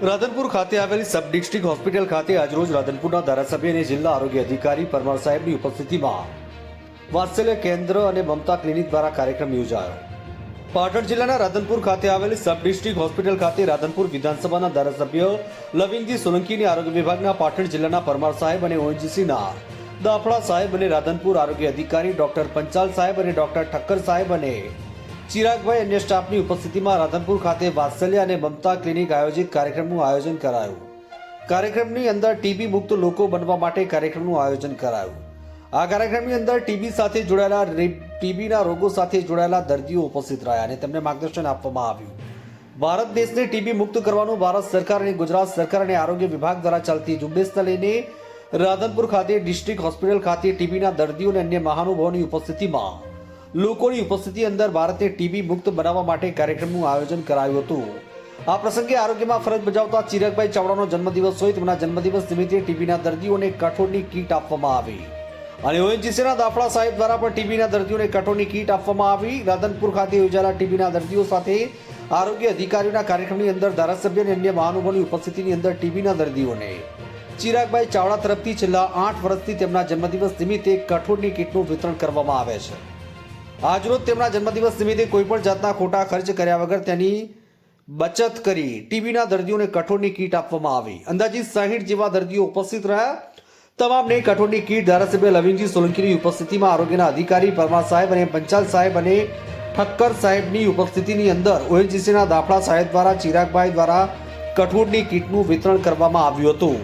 રાધનપુર ખાતે આવેલી sub district hospital ખાતે આજરોજ રાધનપુરના ધારાસભ્ય અને જિલ્લા આરોગ્ય અધિકારી પરમાર સાહેબની ઉપસ્થિતિમાં વાત્સલ્ય કેન્દ્ર અને મમતા ક્લિનિક દ્વારા કાર્યક્રમ યોજાયો. પાટણ જિલ્લાના રાધનપુર ખાતે આવેલી સબ ડિસ્ટ્રિક્ટ હોસ્પિટલ ખાતે રાધનપુર વિધાનસભાના ધારાસભ્ય લવિંગજી સોલંકીની આરોગ્ય વિભાગના પાટણ જિલ્લાના પરમાર સાહેબ અને ઓએનજીસીના દાફડા સાહેબ અને રાધનપુર આરોગ્ય અધિકારી ડોક્ટર પંચાલ સાહેબ અને ડોક્ટર ઠક્કર સાહેબ અને ચિરાગભાઈ અન્ય સ્ટાફની ઉપસ્થિતિમાં રાધનપુર ખાતે વાત્સલ્ય અને મમતા ક્લિનિક આયોજિત કાર્યક્રમનું આયોજન કરાયું. કાર્યક્રમની અંદર ટીબી મુક્ત લોકો બનવા માટે કાર્યક્રમનું આયોજન કરાયું. આ કાર્યક્રમની અંદર ટીબી સાથે જોડાયેલા ટીબીના રોગો સાથે જોડાયેલા દર્દીઓ ઉપસ્થિત રહ્યા અને તેમને માર્ગદર્શન આપવામાં આવ્યું. ભારત દેશને ટીબી મુક્ત કરવાનું ભારત સરકાર અને ગુજરાત સરકાર અને આરોગ્ય વિભાગ દ્વારા ચાલતી ઝુંબેશને લઈને રાધનપુર ખાતે ડિસ્ટ્રિક્ટ હોસ્પિટલ ખાતે ટીબીના દર્દીઓ અને અન્ય મહાનુભાવોની ઉપસ્થિતિમાં લોકોની ઉપસ્થિતિ અંદર ભારતને ટીબી મુક્ત બનાવવા માટે કાર્યક્રમનું આયોજન કરાયું હતું. આ પ્રસંગે આરોગ્યમાં ફરજ બજાવતા ચિરાગભાઈ ચાવડાનો જન્મદિવસ હોય તેમના જન્મદિવસ નિમિત્તે ટીબીના દર્દીઓને કઠોળની કીટ આપવામાં આવી. અને ઓએનજીસીના દાફડા સાહેબ દ્વારા પણ ટીબીના દર્દીઓને કઠોળની કીટ આપવામાં આવી. રાધનપુર ખાતે યોજાયેલા ટીબીના દર્દીઓ સાથે આરોગ્ય અધિકારીઓના કાર્યક્રમની અંદર ધારાસભ્ય અને અન્ય મહાનુભાવની ઉપસ્થિતિની અંદર ટીબીના દર્દીઓને. ચિરાગભાઈ ચાવડા તરફથી છેલ્લા આઠ વર્ષથી તેમના જન્મદિવસ નિમિત્તે કઠોળની કીટનું વિતરણ કરવામાં આવે છે. આજરોજ તેમના જન્મદિવસ નિમિત્તે કોઈપણ જાતના ખોટા ખર્ચ કર્યા વગર તેની બચત કરી ટીબીના દર્દીઓને કઠોળની કીટ આપવામાં આવી. અંદાજિત સાહીઠ જેવા દર્દીઓ ઉપસ્થિત રહ્યા. તમામને કઠોળની કીટ ધારાસભ્ય લવિંગજી સોલંકીની ઉપસ્થિતિમાં આરોગ્યના અધિકારી પરમાર સાહેબ અને પંચાલ સાહેબ અને ઠક્કર સાહેબની ઉપસ્થિતિની અંદર ઓએનજીસીના દાફડા સાહેબ દ્વારા ચિરાગભાઈ દ્વારા કઠોળની કીટનું વિતરણ કરવામાં આવ્યું હતું.